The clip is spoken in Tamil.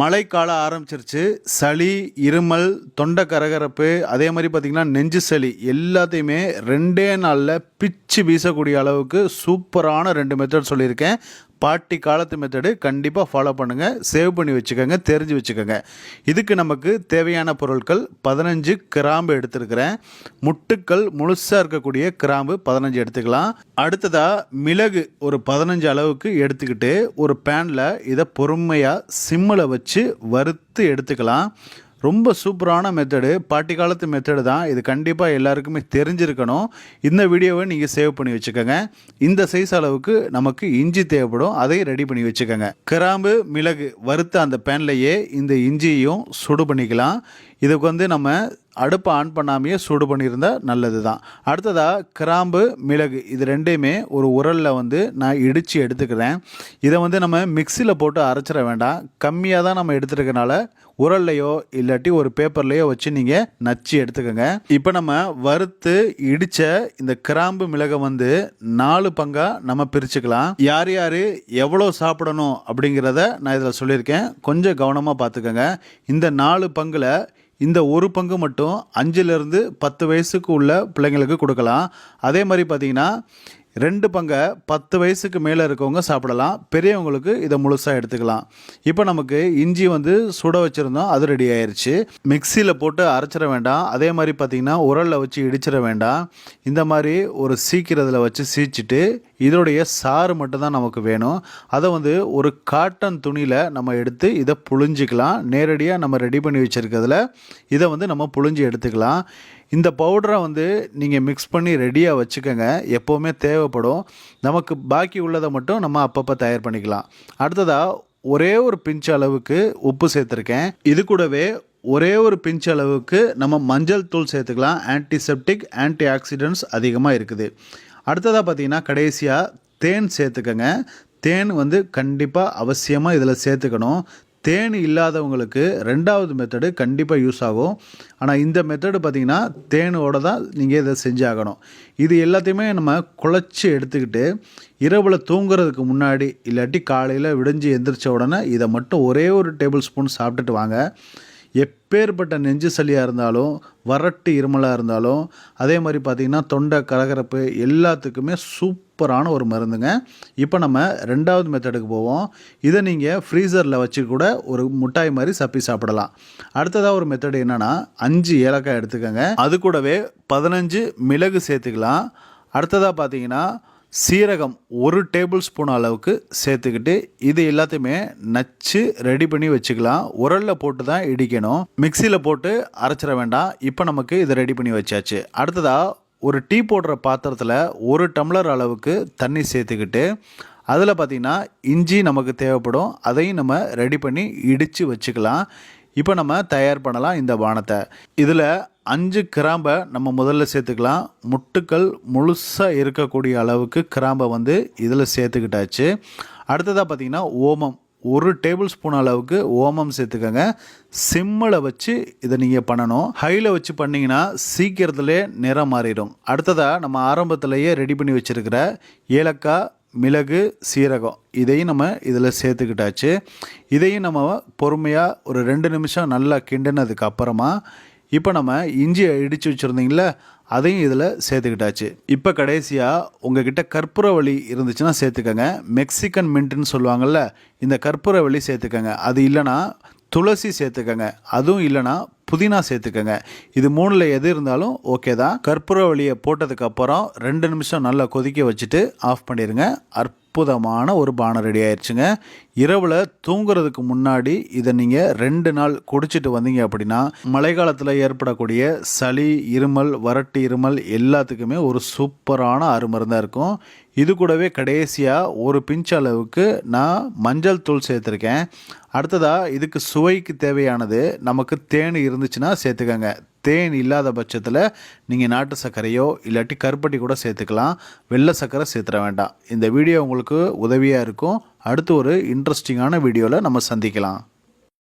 மழைக்காலம் ஆரம்பிச்சிருச்சு. சளி இருமல் தொண்டை கரகரப்பு அதே மாதிரி பார்த்திங்கன்னா நெஞ்சு சளி எல்லாத்தையுமே ரெண்டே நாளில் பிச்சு வீசக்கூடிய அளவுக்கு சூப்பரான ரெண்டு மெத்தட் சொல்லியிருக்கேன். பாட்டி காலத்து மெத்தடு கண்டிப்பாக ஃபாலோ பண்ணுங்கள் சேவ் பண்ணி வச்சுக்கோங்க தெரிஞ்சு வச்சுக்கோங்க. இதுக்கு நமக்கு தேவையான பொருட்கள் பதினஞ்சு கிராம்பு எடுத்துருக்கிறேன். முட்டுக்கள் முழுசாக இருக்கக்கூடிய கிராம்பு பதினஞ்சு எடுத்துக்கலாம். அடுத்ததாக மிளகு ஒரு பதினஞ்சு அளவுக்கு எடுத்துக்கிட்டு ஒரு பேனில் இதை பொறுமையாக சிம்மில் வச்சு வறுத்து எடுத்துக்கலாம். ரொம்ப சூப்பரான மெத்தடு பாட்டி காலத்து மெத்தடு தான். இது கண்டிப்பாக எல்லாருக்குமே தெரிஞ்சிருக்கணும். இந்த வீடியோவை நீங்கள் சேவ் பண்ணி வச்சுக்கோங்க. இந்த சைஸ் அளவுக்கு நமக்கு இஞ்சி தேவைப்படும். அதை ரெடி பண்ணி வச்சுக்கோங்க. கிராம்பு மிளகு வறுத்த அந்த பேன்லையே இந்த இஞ்சியையும் சுடு பண்ணிக்கலாம். இதுக்கு வந்து நம்ம அடுப்பை ஆன் பண்ணாமையே சூடு பண்ணியிருந்தால் நல்லது தான் அடுத்ததாக கிராம்பு மிளகு இது ரெண்டையுமே ஒரு உரலில் வந்து நான் இடித்து எடுத்துக்கிறேன். இதை வந்து நம்ம மிக்சியில் போட்டு அரைச்சிட வேண்டாம். கம்மியாக தான் நம்ம எடுத்துருக்கனால உரல்லையோ இல்லாட்டி ஒரு பேப்பர்லையோ வச்சு நீங்கள் நச்சு எடுத்துக்கோங்க. இப்போ நம்ம வறுத்து இடித்த இந்த கிராம்பு மிளகை வந்து நாலு பங்காக நம்ம பிரிச்சுக்கலாம். யார் யார் எவ்வளோ சாப்பிடணும் அப்படிங்கிறத நான் இதில் சொல்லியிருக்கேன். கொஞ்சம் கவனமாக பார்த்துக்கோங்க. இந்த நாலு பங்கில் இந்த ஒரு பங்கு மட்டும் அஞ்சுலேருந்து பத்து வயசுக்கு உள்ள பிள்ளைங்களுக்கு கொடுக்கலாம். அதே மாதிரி பார்த்தீங்கன்னா ரெண்டு பங்கை பத்து வயசுக்கு மேலே இருக்கவங்க சாப்பிடலாம். பெரியவங்களுக்கு இதை முழுசாக எடுத்துக்கலாம். இப்போ நமக்கு இஞ்சி வந்து சுட வச்சுருந்தோம் அது ரெடி ஆயிடுச்சு மிக்சியில் போட்டு அரைச்சிட வேண்டாம். அதே மாதிரி பார்த்திங்கன்னா உரலில் வச்சு இடிச்சிட வேண்டாம். இந்த மாதிரி ஒரு சீக்கிரத்தில் வச்சு சீச்சிட்டு இதனுடைய சாறு மட்டும்தான் நமக்கு வேணும். அதை வந்து ஒரு காட்டன் துணியில் நம்ம எடுத்து இதை புழிஞ்சிக்கலாம். நேரடியாக நம்ம ரெடி பண்ணி வச்சுருக்கிறதுல இதை வந்து நம்ம புழிஞ்சு எடுத்துக்கலாம். இந்த பவுடரை வந்து நீங்கள் மிக்ஸ் பண்ணி ரெடியாக வச்சுக்கோங்க. எப்போவுமே தேவைப்படும். நமக்கு பாக்கி உள்ளதை மட்டும் நம்ம அப்பப்போ தயார் பண்ணிக்கலாம். அடுத்ததாக ஒரே ஒரு பிஞ்ச் அளவுக்கு உப்பு சேர்த்துருக்கேன். இது கூடவே ஒரே ஒரு பிஞ்ச் அளவுக்கு நம்ம மஞ்சள் தூள் சேர்த்துக்கலாம். ஆன்டிசெப்டிக் ஆன்டி ஆக்சிடென்ட்ஸ் அதிகமாக இருக்குது. அடுத்ததாக பார்த்தீங்கன்னா கடைசியாக தேன் சேர்த்துக்கங்க. தேன் வந்து கண்டிப்பாக அவசியமாக இதில் சேர்த்துக்கணும். தேன் இல்லாதவங்களுக்கு ரெண்டாவது மெத்தடு கண்டிப்பாக யூஸ் ஆகும். ஆனால் இந்த மெத்தடு பார்த்திங்கன்னா தேனோட தான் நீங்கள் இதை செஞ்சாகணும் இது எல்லாத்தையுமே நம்ம குழச்சி எடுத்துக்கிட்டு இரவில் தூங்குறதுக்கு முன்னாடி இல்லாட்டி காலையில் விடிஞ்சு எந்திரிச்ச உடனே இதை மட்டும் ஒரே ஒரு டேபிள் ஸ்பூன் சாப்பிட்டுட்டு வாங்க. எப்பேற்பட்ட நெஞ்சு சளியாக இருந்தாலும் வறட்டு இருமலாக இருந்தாலும் அதே மாதிரி பார்த்திங்கன்னா தொண்டை கரகரப்பு எல்லாத்துக்குமே சூப்பரான ஒரு மருந்துங்க. இப்போ நம்ம ரெண்டாவது மெத்தடுக்கு போவோம். இதை நீங்கள் ஃப்ரீசரில் வச்சு கூட ஒரு முட்டாய் மாதிரி சப்பி சாப்பிடலாம். அடுத்ததாக ஒரு மெத்தடு என்னென்னா அஞ்சு ஏலக்காய் எடுத்துக்கோங்க. அது கூடவே பதினஞ்சு மிளகு சேர்த்துக்கலாம். அடுத்ததாக பார்த்தீங்கன்னா சீரகம் ஒரு டேபிள் ஸ்பூன் அளவுக்கு சேர்த்துக்கிட்டு இது எல்லாத்தையுமே நச்சு ரெடி பண்ணி வச்சுக்கலாம். உரலில் போட்டு தான் இடிக்கணும். மிக்சியில் போட்டு அரைச்சிட வேண்டாம். இப்போ நமக்கு இதை ரெடி பண்ணி வச்சாச்சு. அடுத்ததாக ஒரு டீ போடுற பாத்திரத்தில் ஒரு டம்ளர் அளவுக்கு தண்ணி சேர்த்துக்கிட்டு அதில் பார்த்திங்கன்னா இஞ்சி நமக்கு தேவைப்படும். அதையும் நம்ம ரெடி பண்ணி இடித்து வச்சுக்கலாம். இப்போ நம்ம தயார் பண்ணலாம் இந்த பானத்தை இதில் அஞ்சு கிராம்பை நம்ம முதல்ல சேர்த்துக்கலாம். முட்டுக்கள் முழுசாக இருக்கக்கூடிய அளவுக்கு கிராம்பை வந்து இதில் சேர்த்துக்கிட்டாச்சு. அடுத்ததாக பார்த்திங்கன்னா ஓமம். ஒரு டேபிள் ஸ்பூன் அளவுக்கு ஓமம் சேர்த்துக்கோங்க. சிம்மில் வச்சு இதை நீங்கள் பண்ணணும். ஹையில் வச்சு பண்ணிங்கன்னா சீக்கிரத்துலேயே நிறம் மாறிடும். அடுத்ததாக நம்ம ஆரம்பத்திலேயே ரெடி பண்ணி வச்சுருக்கிற ஏலக்காய் மிளகு சீரகம் இதையும் நம்ம இதில் சேர்த்துக்கிட்டாச்சு. இதையும் நம்ம பொறுமையாக ஒரு ரெண்டு நிமிஷம் நல்லா கிண்டினதுக்கு அப்புறமா இப்போ நம்ம இஞ்சி இடித்து வச்சுருந்தீங்கள அதையும் இதில் சேர்த்துக்கிட்டாச்சு. இப்போ கடைசியாக உங்ககிட்ட கற்பூரவள்ளி இருந்துச்சுன்னா சேர்த்துக்கோங்க. மெக்சிகன் மின்ட்டுன்னு சொல்லுவாங்கள்ல இந்த கற்பூரவள்ளி சேர்த்துக்கோங்க. அது இல்லைன்னா துளசி சேர்த்துக்கோங்க. அதுவும் இல்லைன்னா புதினா சேர்த்துக்கங்க. இது மூணில் எது இருந்தாலும் ஓகே தான். கற்பூரவள்ளியை போட்டதுக்கப்புறம் ரெண்டு நிமிஷம் நல்லா கொதிக்க வச்சுட்டு ஆஃப் பண்ணிடுங்க அற்புதமான ஒரு பானம் ரெடி ஆயிடுச்சுங்க இரவில் தூங்குறதுக்கு முன்னாடி இதை நீங்கள் ரெண்டு நாள் குடிச்சிட்டு வந்தீங்க அப்படின்னா மழை காலத்தில் ஏற்படக்கூடிய சளி இருமல் வறட்டு இருமல் எல்லாத்துக்குமே ஒரு சூப்பரான அருமருந்தாக இருக்கும். இது கூடவே கடைசியாக ஒரு பிஞ்ச் அளவுக்கு நான் மஞ்சள் தூள் சேர்த்துருக்கேன். அடுத்ததாக இதுக்கு சுவைக்கு தேவையானது நமக்கு தேன் இருந்துச்சுன்னா சேர்த்துக்கோங்க. தேன் இல்லாத பட்சத்தில் நீங்கள் நாட்டு சர்க்கரையோ இல்லாட்டி கருப்பட்டி கூட சேர்த்துக்கலாம். வெள்ளை சர்க்கரை சேர்த்துட வேண்டாம். இந்த வீடியோ உங்களுக்கு உதவியாக இருக்கும். அடுத்து ஒரு இன்ட்ரெஸ்டிங்கான வீடியோவில் நம்ம சந்திக்கலாம்.